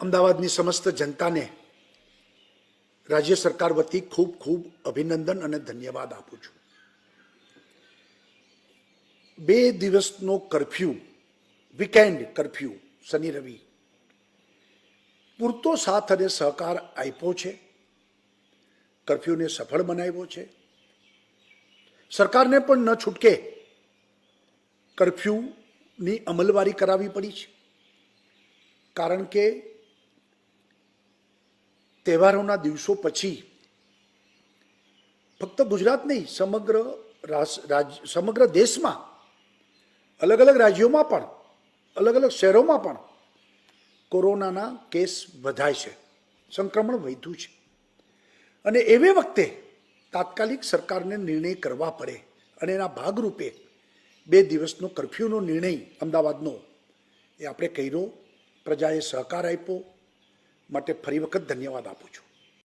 અમદાવાદની સમસ્ત જનતાને રાજ્ય સરકાર વતી ખૂબ ખૂબ અભિનંદન અને ધન્યવાદ આપું છું. બે દિવસનો કરફ્યુ વીકેન્ડ કરફ્યુ શનિ રવિ. પૂરતો સાથ અને સહકાર આપ્યો છે. કરફ્યુને સફળ બનાવ્યો છે. સરકારને પણ ન છૂટકે કરફ્યુની અમલવારી કરાવવી પડી છે. કારણ કે તહેવારોના દિવસો પછી ફક્ત ગુજરાત નહીં, સમગ્ર સમગ્ર દેશમાં અલગ અલગ રાજ્યોમાં પણ, અલગ અલગ શહેરોમાં પણ કોરોનાના કેસ વધાય છે, સંક્રમણ વધ્યું છે. અને એવે વખતે તાત્કાલિક સરકારને નિર્ણય કરવા પડે અને એના ભાગરૂપે બે દિવસનો કરફ્યુનો નિર્ણય અમદાવાદનો એ આપણે કર્યો, પ્રજાએ સહકાર આપ્યો માટે ફરી વખત ધન્યવાદ આપું છું.